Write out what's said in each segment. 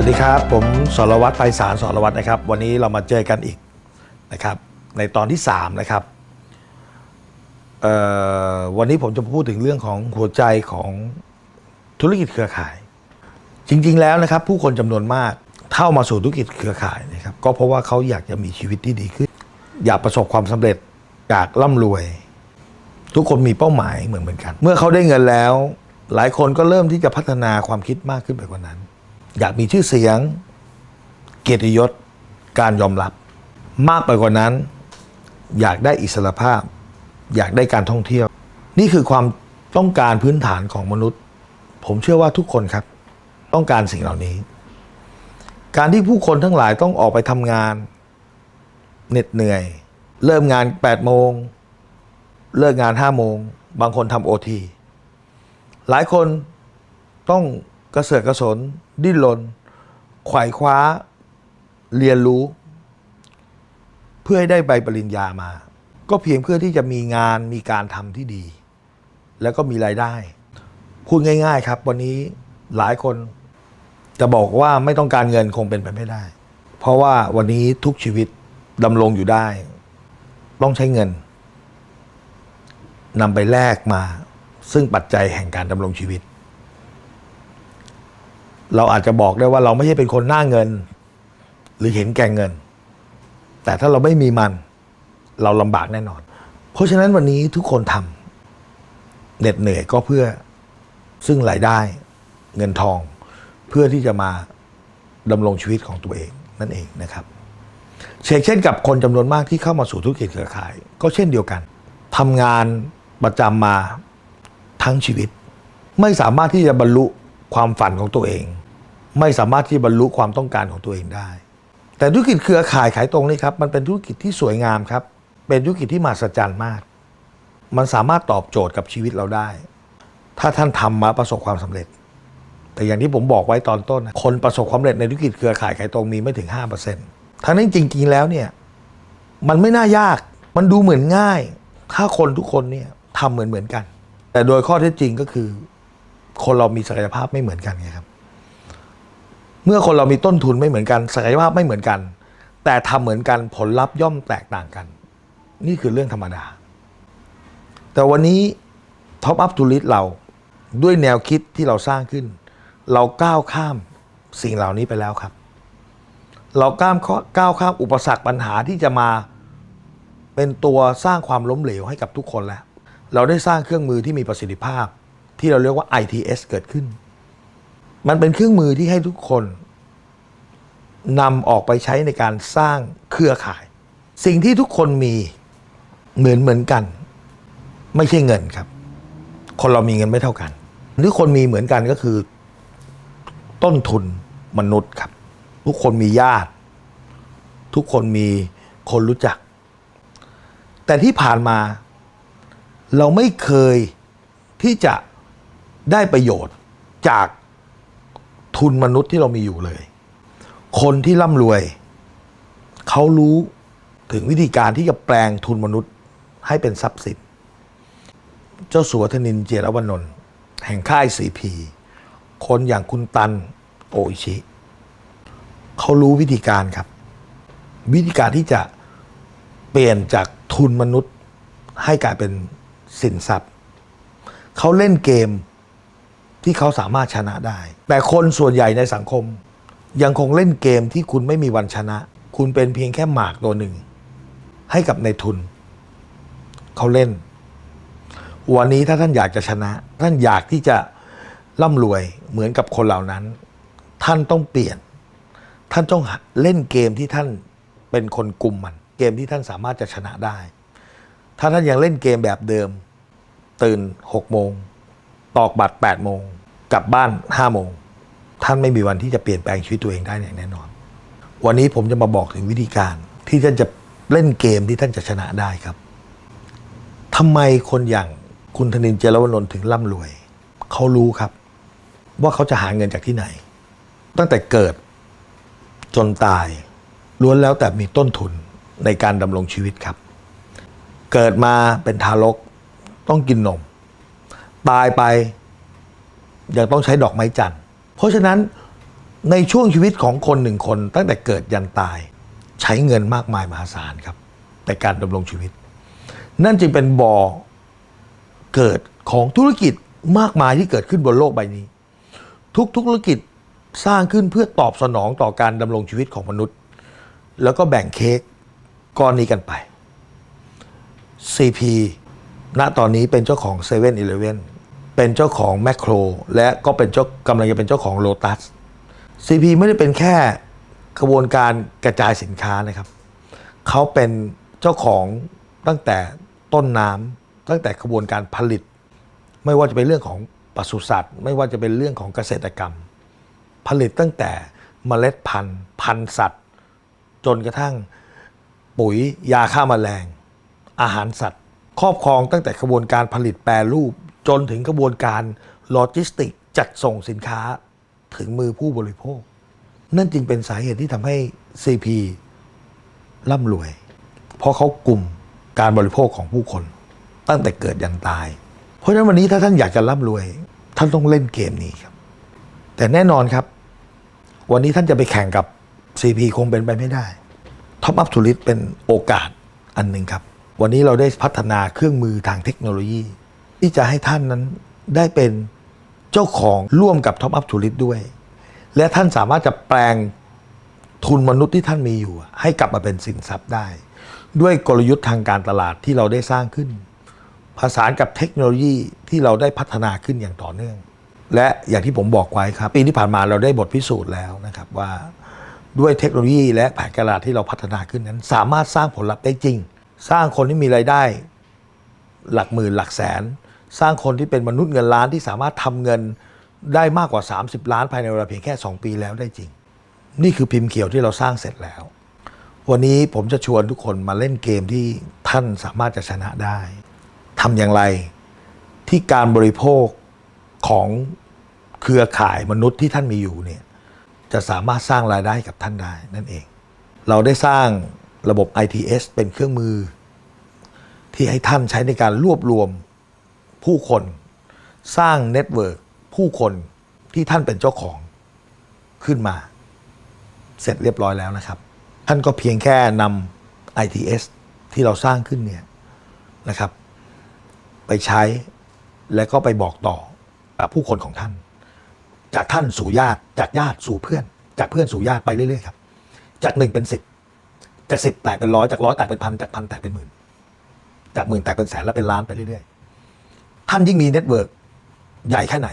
วัสดีครับ ผมสรวัตรไพศาลสรวัตรนะครับ วันนี้เรามาเจอกันอีกนะครับ ในตอนที่ 3 นะครับวันนี้ผมจะพูดถึงเรื่องของหัวใจของธุรกิจเครือข่าย จริง ๆ แล้วนะครับ ผู้คนจำนวนมากเข้ามาสู่ธุรกิจเครือข่ายนะครับ ก็เพราะว่าเขาอยากจะมีชีวิตที่ดีขึ้น อยากประสบความสำเร็จอยากร่ำรวย ทุกคนมีเป้าหมายเหมือนเหมือนกัน เมื่อเขาได้เงินแล้ว หลายคนก็เริ่มที่จะพัฒนาความคิดมากขึ้นไปกว่านั้น อยากมีชื่อเสียง เกียรติยศ การยอมรับ มากไปกว่านั้น อยากได้อิสรภาพ อยากได้การท่องเที่ยว นี่คือความต้องการพื้นฐานของมนุษย์ ผมเชื่อว่าทุกคนครับ ต้องการสิ่งเหล่านี้ การที่ผู้คนทั้งหลายต้องออกไปทำงานเหน็ดเหนื่อย เริ่มงาน8โมง เลิกงาน5โมง บางคนทำโอทีหลายคนต้อง กระเสือกกระสน ดิ้นรนไขว่คว้าเรียนรู้ เพื่อให้ได้ใบปริญญามา ก็เพียงเพื่อที่จะมีงานมีการทำที่ดี แล้วก็มีรายได้ พูดง่าย ๆ ครับ วันนี้หลายคนจะบอกว่าไม่ต้องการเงินคงเป็นไปไม่ได้ เพราะว่าวันนี้ทุกชีวิตดำรงอยู่ได้ ต้องใช้เงินนำไปแลกมา ซึ่งปัจจัยแห่งการดำรงชีวิต เราอาจจะบอกได้ว่าเราไม่ใช่เป็นคนหน้าเงิน หรือเห็นแก่เงิน แต่ถ้าเราไม่มีมัน เราลำบากแน่นอน เพราะฉะนั้นวันนี้ทุกคนทำเหน็ดเหนื่อยก็เพื่อซึ่งรายได้เงินทอง เพื่อที่จะมาดำรงชีวิตของตัวเองนั่นเองนะครับเช่นเช่นกับคนจำนวนมากที่เข้ามาสู่ธุรกิจเครือข่าย ก็เช่นเดียวกันทำงานประจำมาทั้งชีวิต ไม่สามารถที่จะบรรลุ ความฝันของตัวเอง ไม่สามารถที่บรรลุความต้องการของตัวเองได้ แต่ธุรกิจเครือข่ายขายตรงนี่ครับมันเป็นธุรกิจที่สวยงามครับ เป็นธุรกิจที่มหัศจรรย์มาก มันสามารถตอบโจทย์กับชีวิตเราได้ ถ้าท่านทำมาประสบความสำเร็จ แต่อย่างที่ผมบอกไว้ตอนต้น คนประสบความสำเร็จในธุรกิจเครือข่ายขายตรงมีไม่ถึง5%ทั้งนั้นจริงๆแล้วเนี่ยมันไม่น่ายากมันดูเหมือนง่าย ถ้าคนทุกคนเนี่ยทำเหมือนเหมือนกัน แต่โดยข้อเท็จจริงก็คือ คนเรามีศักยภาพไม่เหมือนกันไงครับ เมื่อคนเรามีต้นทุนไม่เหมือนกันศักยภาพไม่เหมือนกัน แต่ทำเหมือนกันผลลัพธ์ย่อมแตกต่างกัน นี่คือเรื่องธรรมดา แต่วันนี้ท็อปอัพทูลิสเราด้วยแนวคิดที่เราสร้างขึ้น เราก้าวข้ามสิ่งเหล่านี้ไปแล้วครับ เราก้ามก้าวข้ามอุปสรรคปัญหาที่จะมาเป็นตัวสร้างความล้มเหลวให้กับทุกคนแล้ว เราได้สร้างเครื่องมือที่มีประสิทธิภาพ ที่เราเรียกว่า ITS เกิดขึ้น มันเป็นเครื่องมือที่ให้ทุกคนนำออกไปใช้ในการสร้างเครือข่าย สิ่งที่ทุกคนมีเหมือนเหมือนกัน ไม่ใช่เงินครับ คนเรามีเงินไม่เท่ากันหรือคนมีเหมือนกันก็คือ ต้นทุนมนุษย์ครับ ทุกคนมีญาติ ทุกคนมีคนรู้จัก แต่ที่ผ่านมา เราไม่เคยที่จะ ได้ประโยชน์จากทุนมนุษย์ที่เรามีอยู่เลย คนที่ร่ำรวย เขารู้ถึงวิธีการที่จะแปลงทุนมนุษย์ให้เป็นทรัพย์สิน เจ้าสัวธนินเจรวนนท์แห่งค่ายสีพี คนอย่างคุณตันโออิชิ เขารู้วิธีการครับ วิธีการที่จะเปลี่ยนจากทุนมนุษย์ให้กลายเป็นสินทรัพย์ เขาเล่นเกม ที่เขาสามารถชนะได้ แต่คนส่วนใหญ่ในสังคม ยังคงเล่นเกมที่คุณไม่มีวันชนะ คุณเป็นเพียงแค่หมากตัวหนึ่ง ให้กับในทุน เขาเล่น วันนี้ถ้าท่านอยากจะชนะ ท่านอยากที่จะร่ำรวยเหมือนกับคนเหล่านั้น ท่านต้องเปลี่ยน ท่านต้องเล่นเกมที่ท่านเป็นคนกลุ่มมัน เกมที่ท่านสามารถจะชนะได้ ถ้าท่านยังเล่นเกมแบบเดิม ตื่น6โมง ตอกบัตร8โมงกลับบ้าน5โมงท่านไม่มีวันที่จะเปลี่ยนแปลงชีวิตตัวเองได้อย่างแน่นอน วันนี้ผมจะมาบอกถึงวิธีการ ที่ท่านจะเล่นเกมที่ท่านจะชนะได้ครับทำไมคนอย่างคุณธนินเจรวนนท์ถึงร่ำรวย เขารู้ครับ ว่าเขาจะหาเงินจากที่ไหน ตั้งแต่เกิดจนตาย ล้วนแล้วแต่มีต้นทุนในการดำรงชีวิตครับ เกิดมาเป็นทารกต้องกินนม ตายไปยังต้องใช้ดอกไม้จันทร์ เพราะฉะนั้นในช่วงชีวิตของคนหนึ่งคนตั้งแต่เกิดยันตาย ใช้เงินมากมายมหาศาลครับในการดำรงชีวิต นั่นจึงเป็นบ่อเกิดของธุรกิจมากมายที่เกิดขึ้นบนโลกใบนี้ ทุกธุรกิจสร้างขึ้นเพื่อตอบสนองต่อการดำรงชีวิตของมนุษย์ แล้วก็แบ่งเค้กก้อนนี้กันไป CP ณตอนนี้เป็นเจ้าของ7 e เ e ่ e อเป็นเจ้าของแมคโครและก็เป็นเจ้ากำลังจะเป็นเจ้าของโ o ตัส CP ไม่ได้เป็นแค่กระบวนการกระจายสินค้านะครับ เขาเป็นเจ้าของตั้งแต่ต้นน้ำตั้งแต่กระบวนการผลิต ไม่ว่าจะเป็นเรื่องของปศุสัตว์ ไม่ว่าจะเป็นเรื่องของเกษตรกรรม ผลิตตั้งแต่เมล็ดพันธุ์ พันธุ์สัตว์ จนกระทั่งปุ๋ยยาฆ่ามาแมลง อาหารสัตว์ ครอบครองตั้งแต่กระบวนการผลิตแปรรูป จนถึงกระบวนการโลจิสติกจัดส่งสินค้าถึงมือผู้บริโภค นั่นจึงเป็นสาเหตุที่ทำให้ CP ร่ำรวย เพราะเขากลุ่มการบริโภคของผู้คน ตั้งแต่เกิดยันตาย เพราะฉะนั้นวันนี้ถ้าท่านอยากจะร่ำรวย ท่านต้องเล่นเกมนี้ครับ แต่แน่นอนครับ วันนี้ท่านจะไปแข่งกับ CP คงเป็นไปไม่ได้ท็อปอัพทูริสเป็นโอกาสอันหนึ่งครับ วันนี้เราได้พัฒนาเครื่องมือทางเทคโนโลยี ที่จะให้ท่านนั้นได้เป็นเจ้าของร่วมกับท็อปอัพทูริสด้วย และท่านสามารถจะแปลงทุนมนุษย์ที่ท่านมีอยู่ ให้กลับมาเป็นสินทรัพย์ได้ ด้วยกลยุทธ์ทางการตลาดที่เราได้สร้างขึ้น ผสานกับเทคโนโลยีที่เราได้พัฒนาขึ้นอย่างต่อเนื่อง และอย่างที่ผมบอกไว้ครับ ปีที่ผ่านมาเราได้บทพิสูจน์แล้วนะครับว่าด้วยเทคโนโลยีและแผนการตลาดที่เราพัฒนาขึ้นนั้น สามารถสร้างผลลัพธ์ได้จริง สร้างคนที่มีรายได้ หลักหมื่นหลักแสน สร้างคนที่เป็นมนุษย์เงินล้านที่สามารถทำเงินได้มากกว่า 30 ล้านภายในเวลาเพียงแค่ 2 ปีแล้วได้จริง นี่คือพิมพ์เขียวที่เราสร้างเสร็จแล้ว วันนี้ผมจะชวนทุกคนมาเล่นเกมที่ท่านสามารถจะชนะได้ทำอย่างไรที่การบริโภคของเครือข่ายมนุษย์ที่ท่านมีอยู่เนี่ยจะสามารถสร้างรายได้ให้กับท่านได้นั่นเอง เราได้สร้าง ระบบ ITS เป็นเครื่องมือ ที่ให้ท่านใช้ในการรวบรวมผู้คน สร้างเน็ตเวิร์กผู้คนที่ท่านเป็นเจ้าของขึ้นมา เสร็จเรียบร้อยแล้วนะครับ ท่านก็เพียงแค่นำ ITS ที่เราสร้างขึ้นเนี่ยนะครับ ไปใช้แล้วก็ไปบอกต่อผู้คนของท่าน จากท่านสู่ญาติ จากญาติสู่เพื่อน จากเพื่อนสู่ญาติไปเรื่อยๆครับ จากหนึ่งเป็นสิบ จากสิบแตกเป็นร้อยจากร้อยแตกเป็นพันจากพันแตกเป็นหมื่นจากหมื่นแตกเป็นแสนแล้วเป็นล้านไปเรื่อยๆท่านยิ่งมีเน็ตเวิร์กใหญ่แค่ไหน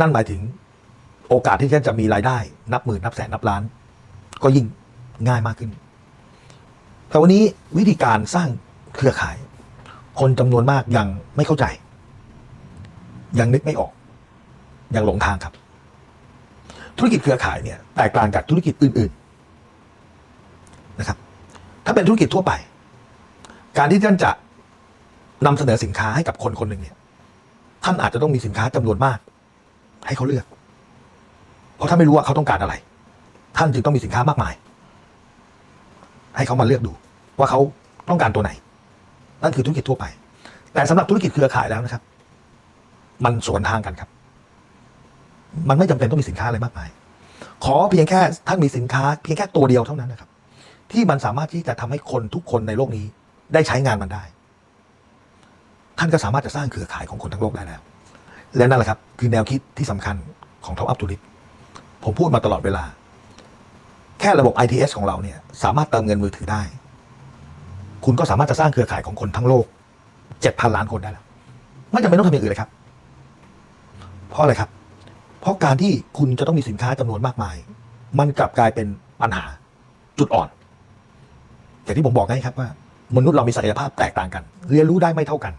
นั่นหมายถึงโอกาสที่ท่านจะมีรายได้ นับหมื่นนับแสนนับล้าน ก็ยิ่งง่ายมากขึ้น แต่วันนี้วิธีการสร้างเครือข่าย คนจำนวนมากยังไม่เข้าใจ ยังนึกไม่ออก ยังหลงทางครับ ธุรกิจเครือข่ายเนี่ยแตกต่างจากธุรกิจอื่นๆ ถ้าเป็นธุรกิจทั่วไป การที่ท่านจะนำเสนอสินค้าให้กับคนคนหนึ่งเนี่ย ท่านอาจจะต้องมีสินค้าจำนวนมาก ให้เขาเลือก เพราะท่านไม่รู้ว่าเขาต้องการอะไร ท่านจึงต้องมีสินค้ามากมาย ให้เขามาเลือกดู ว่าเขาต้องการตัวไหน นั่นคือธุรกิจทั่วไป แต่สำหรับธุรกิจเครือข่ายแล้วนะครับ มันสวนทางกันครับ มันไม่จำเป็นต้องมีสินค้าอะไรมากมาย ขอเพียงแค่ท่านมีสินค้าเพียงแค่ตัวเดียวเท่านั้นนะครับ ที่มันสามารถที่จะทำให้คนทุกคนในโลกนี้ ได้ใช้งานมันได้ ท่านก็สามารถจะสร้างเครือข่ายของคนทั้งโลกได้แล้ว และนั่นแหละครับ คือแนวคิดที่สำคัญของ Top Up t o u r i s t ผมพูดมาตลอดเวลา แค่ระบบ ITS ของเราเนี่ย สามารถเติมเงินมือถือได้ คุณก็สามารถจะสร้างเครือข่ายของคนทั้งโลก7,000ล้านคนได้แล้วไม่จำเป็นต้องทำอย่างอื่นเลยครับ เพราะอะไรครับ เพราะการที่คุณจะต้องมีสินค้าจำนวนมากมาย มันกลับกลายเป็นปัญหาจุดอ่อน อย่างที่ผมบอกไงครับว่า มนุษย์เรามีศักยภาพแตกต่างกัน เรียนรู้ได้ไม่เท่ากัน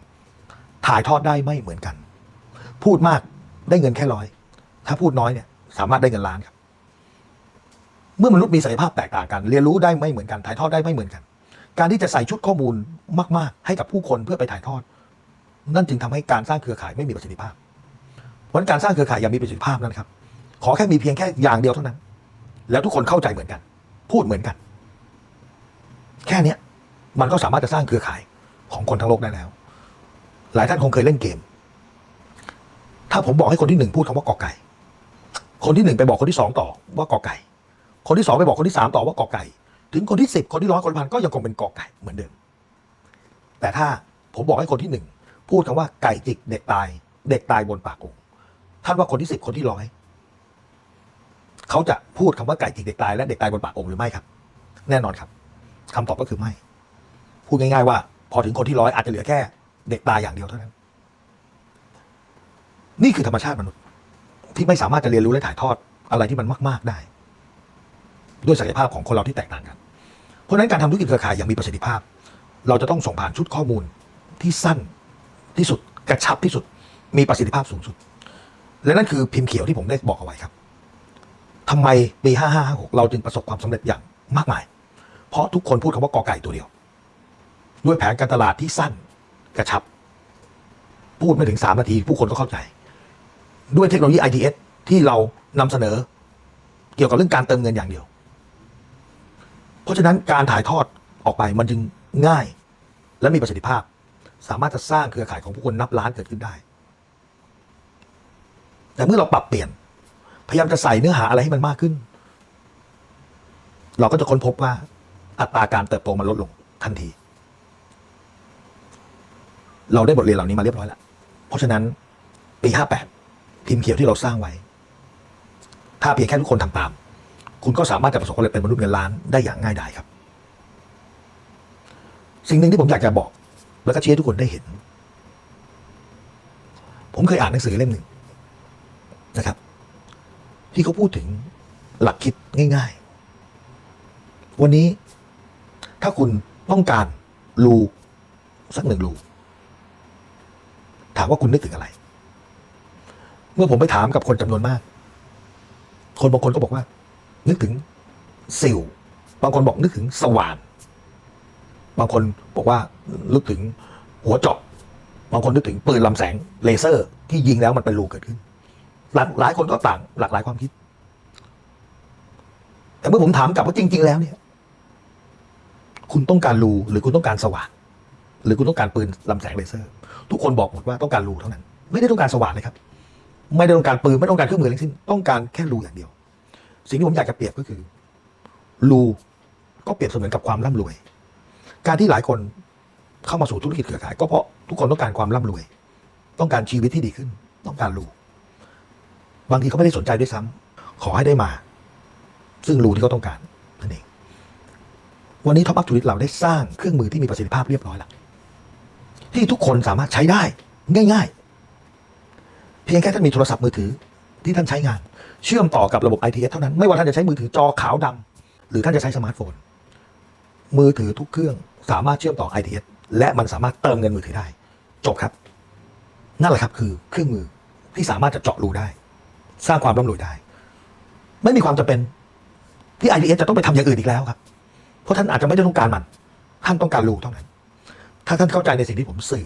ถ่ายทอดได้ไม่เหมือนกัน พูดมากได้เงินแค่ร้อย ถ้าพูดน้อยเนี่ย สามารถได้เงินล้านครับ เมื่อมนุษย์มีศักยภาพแตกต่างกัน เรียนรู้ได้ไม่เหมือนกัน ถ่ายทอดได้ไม่เหมือนกัน การที่จะใส่ชุดข้อมูลมาก ๆ ให้กับผู้คนเพื่อไปถ่ายทอด นั่นจึงทำให้การสร้างเครือข่ายไม่มีประสิทธิภาพ เพราะฉะนั้นการสร้างเครือข่ายอย่างมีประสิทธิภาพนั้นครับ ขอแค่มีเพียงแค่อย่างเดียวเท่านั้น แล้วทุกคนเข้าใจเหมือนกัน พูดเหมือนกัน แค่เนี้ยมันก็สามารถจะสร้างเครือข่ายของคนทั้งโลกได้แล้ว หลายท่านคงเคยเล่นเกม ถ้าผมบอกให้คนที่หนึ่งพูดคำว่ากอไก่ คนที่หนึ่งไปบอกคนที่สองต่อว่ากอไก่ คนที่สองไปบอกคนที่สามต่อว่ากอไก่ ถึงคนที่สิบคนที่ร้อยคนพันก็ยังคงเป็นกอไก่เหมือนเดิม แต่ถ้าผมบอกให้คนที่หนึ่งพูดคำว่าไก่จิกเด็กตาย เด็กตายบนปากโองท่านว่าคนที่สิบคนที่ร้อยเขาจะพูดคำว่าไก่จิกเด็กตายและเด็กตายบนปากโองหรือไม่ครับ แน่นอนครับ คำตอบก็คือไม่ พูดง่ายๆว่า พอถึงคนที่ร้อยอาจจะเหลือแค่ เด็กตายอย่างเดียวเท่านั้น นี่คือธรรมชาติมนุษย์ ที่ไม่สามารถจะเรียนรู้และถ่ายทอดอะไรที่มันมาก ๆได้ ด้วยศักยภาพของคนเราที่แตกต่างกัน เพราะฉะนั้นการทำธุรกิจเครือข่ายอย่างมีประสิทธิภาพ เราจะต้องส่งผ่านชุดข้อมูลที่สั้นที่สุดกระชับที่สุด มีประสิทธิภาพสูงสุด และนั่นคือพิมพ์เขียวที่ผมได้บอกเอาไว้ครับทำไมปี 5556 เราจึงประสบความสำเร็จอย่างมากมาย เพราะทุกคนพูดคำว่ากอไก่ตัวเดียว ด้วยแผนการตลาดที่สั้นกระชับ พูดไม่ถึง 3 นาที ผู้คนก็เข้าใจ ด้วยเทคโนโลยี ITS ที่เรานำเสนอ เกี่ยวกับเรื่องการเติมเงินอย่างเดียว เพราะฉะนั้นการถ่ายทอดออกไปมันจึงง่าย และมีประสิทธิภาพ สามารถจะสร้างเครือข่ายของผู้คนนับล้านเกิดขึ้นได้ แต่เมื่อเราปรับเปลี่ยน พยายามจะใส่เนื้อหาอะไรให้มันมากขึ้น เราก็จะค้นพบว่า อัตราการเติบโตมันลดลงทันที เราได้บทเรียนเหล่านี้มาเรียบร้อยแล้ว เพราะฉะนั้นปี 58 พิมพ์เขียวที่เราสร้างไว้ ถ้าเพียงแค่ทุกคนทำตาม คุณก็สามารถจะประสบความสำเร็จเป็นมนุษย์เงินล้านได้อย่างง่ายดายครับ สิ่งหนึ่งที่ผมอยากจะบอก แล้วก็ชี้ให้ทุกคนได้เห็น ผมเคยอ่านหนังสือเล่มหนึ่งนะครับ ที่เขาพูดถึงหลักคิดง่าย ๆ วันนี้ ถ้าคุณต้องการรูสักหนึ่งรูถามว่าคุณนึกถึงอะไร เมื่อผมไปถามกับคนจำนวนมาก คนบางคนก็บอกว่า นึกถึงสิว บางคนบอกนึกถึงสว่าน บางคนบอกว่านึกถึงหัวเจาะบางคนนึกถึงปืนลำแสงเลเซอร์ ที่ยิงแล้วมันเป็นรูเกิดขึ้น หลากหลายคนก็ต่างหลากหลายความคิด แต่เมื่อผมถามกลับว่าจริง ๆ แล้วเนี่ย คุณต้องการรูหรือคุณต้องการสว่านหรือคุณต้องการปืนลำแสงเลเซอร์ ทุกคนบอกหมดว่าต้องการรูเท่านั้น ไม่ได้ต้องการสว่านเลยครับ ไม่ได้ต้องการปืนไม่ต้องการเครื่องมืออะไรทั้งสิ้นต้องการแค่รูอย่างเดียว สิ่งที่ผมอยากจะเปรียบก็คือรูก็เปรียบเสมือนกับความร่ำรวย การที่หลายคนเข้ามาสู่ธุรกิจเครือข่าย ก็เพราะทุกคนต้องการความร่ำรวย ต้องการชีวิตที่ดีขึ้น ต้องการรูบางทีเขาไม่ได้สนใจด้วยซ้ำขอให้ได้มา ซึ่งรูที่เขาต้องการ วันนี้ท็อปอัพทูริตเราได้สร้างเครื่องมือที่มีประสิทธิภาพเรียบร้อยแล้วที่ทุกคนสามารถใช้ได้ง่าย ๆ เพียงแค่ท่านมีโทรศัพท์มือถือที่ท่านใช้งาน เชื่อมต่อกับระบบ ITS เท่านั้น ไม่ว่าท่านจะใช้มือถือจอขาวดำหรือท่านจะใช้สมาร์ทโฟน มือถือทุกเครื่องสามารถเชื่อมต่อ ITS และมันสามารถเติมเงินมือถือได้ จบครับ นั่นแหละครับคือเครื่องมือที่สามารถจะเจาะรูได้ สร้างความร่ำรวยได้ ไม่มีความจำเป็นที่ ITS จะต้องไปทำอย่างอื่นอีกแล้วครับ เพราะท่านอาจจะไม่ได้ต้องการมัน ท่านต้องการรูเท่านั้น ถ้าท่านเข้าใจในสิ่งที่ผมสื่อ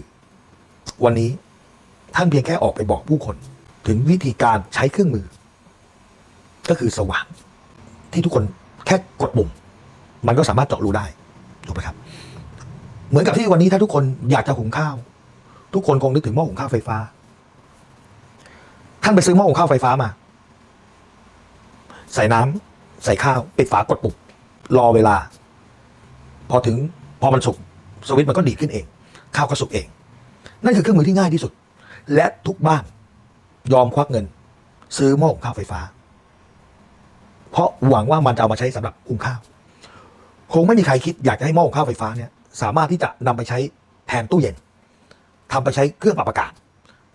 วันนี้ท่านเพียงแค่ออกไปบอกผู้คน ถึงวิธีการใช้เครื่องมือ ก็คือสว่างที่ทุกคนแค่กดปุ่ม มันก็สามารถเจาะรูได้ถูกไหมครับ เหมือนกับที่วันนี้ถ้าทุกคนอยากจะหุงข้าว ทุกคนคงนึกถึงหม้อหุงข้าวไฟฟ้า ท่านไปซื้อหม้อหุงข้าวไฟฟ้ามา ใส่น้ำใส่ข้าวปิดฝากดปุ่มรอเวลา พอถึงพอมันสุกสวิตมันก็ดีขึ้นเอง ข้าวก็สุกเอง นั่นคือเครื่องมือที่ง่ายที่สุด และทุกบ้านยอมควักเงิน ซื้อหม้อหุงข้าวไฟฟ้า เพราะหวังว่ามันจะเอามาใช้สำหรับหุงข้าว คงไม่มีใครคิดอยากจะให้หม้อหุงข้าวไฟฟ้าเนี่ยสามารถที่จะนำไปใช้แทนตู้เย็นทำไปใช้เครื่องปรับอากาศ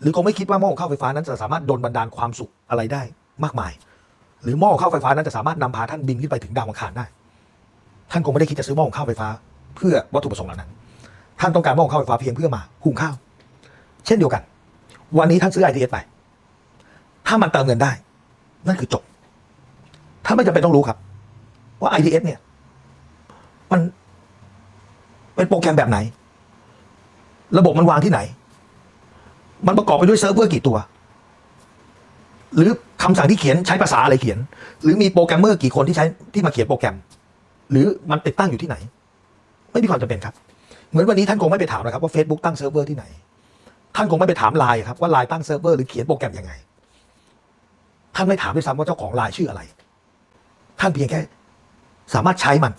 หรือคงไม่คิดว่าหม้อหุงข้าวไฟฟ้านั้นจะสามารถดลบันดาลความสุขอะไรได้มากมาย หรือหม้อหุงข้าวไฟฟ้านั้นจะสามารถนำพาท่านบินขึ้นไปถึงดาวอังคารได้ ท่านคงไม่ได้คิดจะซื้อหม้อหุงข้าวไฟฟ้า เพื่อวัตถุประสงค์เหล่านั้น ท่านต้องการหม้อหุงข้าวไฟฟ้าเพียงเพื่อมาหุงข้าว เช่นเดียวกัน วันนี้ท่านซื้อ ITS ไป ถ้ามันเติมเงินได้ นั่นคือจบ ท่านไม่จำเป็นต้องรู้ครับ ว่า ITS เนี่ย มันเป็นโปรแกรมแบบไหน ระบบมันวางที่ไหน มันประกอบไปด้วยเซิร์ฟเวอร์กี่ตัว หรือคำสั่งที่เขียนใช้ภาษาอะไรเขียน หรือมีโปรแกรมเมอร์กี่คนที่ใช้ที่มาเขียนโปรแกรม หรือมันติดตั้งอยู่ที่ไหน ไม่มีความจำเป็นครับ เหมือนวันนี้ท่านคงไม่ไปถามนะครับว่า Facebook ตั้งเซิร์ฟเวอร์ที่ไหน ท่านคงไม่ไปถามไลน์ครับว่าไลน์ตั้งเซิร์ฟเวอร์หรือเขียนโปรแกรมยังไง ท่านไม่ถามด้วยซ้ำว่าเจ้าของรายชื่ออะไร ท่านเพียงแค่ สามารถใช้มัน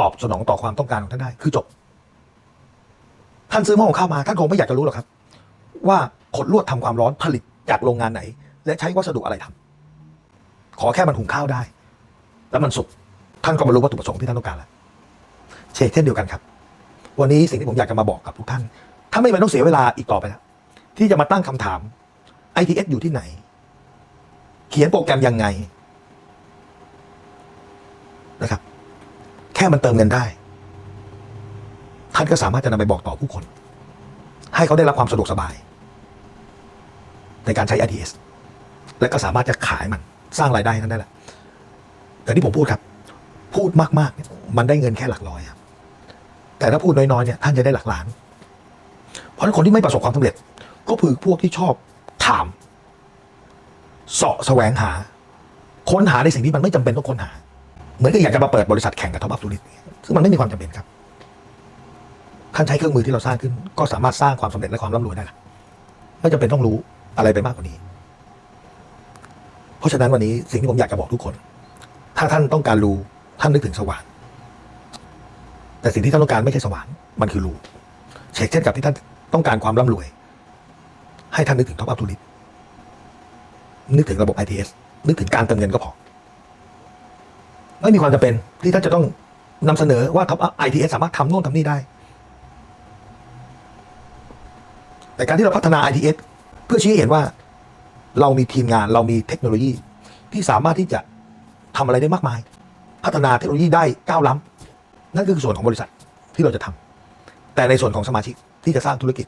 ตอบสนองต่อความต้องการของท่านได้ คือจบ ท่านซื้อหม้อหุงข้าวมาท่านคงไม่อยากจะรู้หรอกครับ ว่าขดลวดทำความร้อนผลิตจากโรงงานไหน และใช้วัสดุอะไรทำขอแค่มันหุงข้าวได้ แล้วมันสุก ท่านก็บรรลุวัตถุประสงค์ที่ท่านต้องการแล้วเช่นเช่นเดียวกันครับ วันนี้สิ่งที่ผมอยากจะมาบอกกับทุกท่าน ถ้าไม่เป็นต้องเสียเวลาอีกต่อไปแล้วที่จะมาตั้งคำถาม ITS อยู่ที่ไหน เขียนโปรแกรมยังไงนะครับ แค่มันเติมเงินได้ ท่านก็สามารถจะนำไปบอกต่อผู้คน ให้เขาได้รับความสะดวกสบาย ในการใช้ ITS และก็สามารถจะขายมันสร้างรายได้ให้ท่านได้แหละแต่ที่ผมพูดครับ พูดมากๆเนี่ยมันได้เงินแค่หลักร้อยครับแต่ถ้าพูดน้อยๆเนี่ยท่านจะได้หลักล้าน เพราะฉะนั้นคนที่ไม่ประสบความสำเร็จ ก็คือพวกที่ชอบถามเสาะแสวงหา ค้นหาในสิ่งที่มันไม่จำเป็นต้องค้นหา เหมือนกับอยากจะมาเปิดบริษัทแข่งกับท็อปอัพทูริสซึ่งมันไม่มีความจำเป็นครับท่านใช้เครื่องมือที่เราสร้างขึ้น ก็สามารถสร้างความสำเร็จและความร่ำรวยได้ละไม่จำเป็นต้องรู้อะไรไปมากกว่านี้ เพราะฉะนั้นวันนี้สิ่งที่ผมอยากจะบอกทุกคน ถ้าท่านต้องการรู้ ท่านนึกถึงสว่างแต่สิ่งที่ท่านต้องการไม่ใช่สว่างมันคือรูเช่นเช่นกับที่ท่านต้องการความร่ำรวย ให้ท่านนึกถึงท็อปอัพทูริสนึกถึงระบบ ITS นึกถึงการเติมเงินก็พอ ไม่มีความจำเป็นที่ท่านจะต้องนำเสนอว่าท็อป ITS สามารถทำโน่นทำนี่ได้ แต่การที่เราพัฒนา ITS เพื่อชี้ให้เห็นว่า เรามีทีมงานเรามีเทคโนโลยีที่สามารถที่จะทำอะไรได้มากมาย พัฒนาเทคโนโลยีได้ก้าวล้ำนั่นก็คือส่วนของบริษัทที่เราจะทำแต่ในส่วนของสมาชิกที่จะสร้างธุรกิจ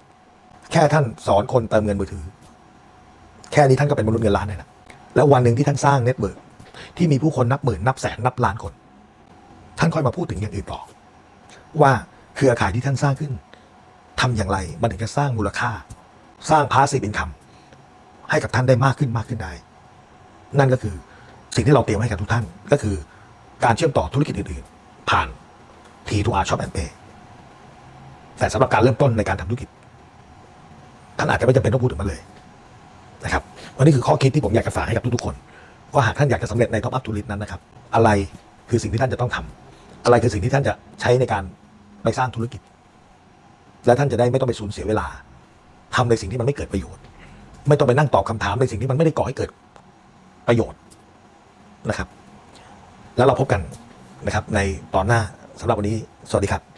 แค่ท่านสอนคนเติมเงินมือถือ แค่นี้ท่านก็เป็นมนุษย์เงินล้านได้แล้วแล้ววันหนึ่งที่ท่านสร้างเน็ตเวิร์กที่มีผู้คนนับหมื่นนับแสนนับล้านคน ท่านค่อยมาพูดถึงอย่างอื่นต่อว่าเครือข่ายที่ท่านสร้างขึ้นทำอย่างไรมันถึงจะสร้างมูลค่า สร้างพาสซีฟอินคัมให้กับท่านได้มากขึ้นมากขึ้นได้ นั่นก็คือสิ่งที่เราเตรียมให้กับทุกท่านก็คือ การเชื่อมต่อธุรกิจอื่นๆ ผ่าน T2R Shop and Pay แต่สำหรับการเริ่มต้นในการทำธุรกิจ ท่านอาจจะไม่จำเป็นต้องพูดถึงมันเลยนะครับวันนี้คือข้อคิดที่ผมอยากจะฝากให้กับทุกๆคนว่าหากท่านอยากจะสำเร็จในท็อปอัพทูริสนั้นนะครับ อะไรคือสิ่งที่ท่านจะต้องทำอะไรคือสิ่งที่ท่านจะใช้ในการไปสร้างธุรกิจ และท่านจะได้ไม่ต้องไปสูญเสียเวลาทำในสิ่งที่มันไม่เกิดประโยชน์ ไม่ต้องไปนั่งตอบคำถามในสิ่งที่มันไม่ได้ก่อให้เกิดประโยชน์นะครับ แล้วเราพบกันนะครับในตอนหน้าสำหรับวันนี้ สวัสดีครับ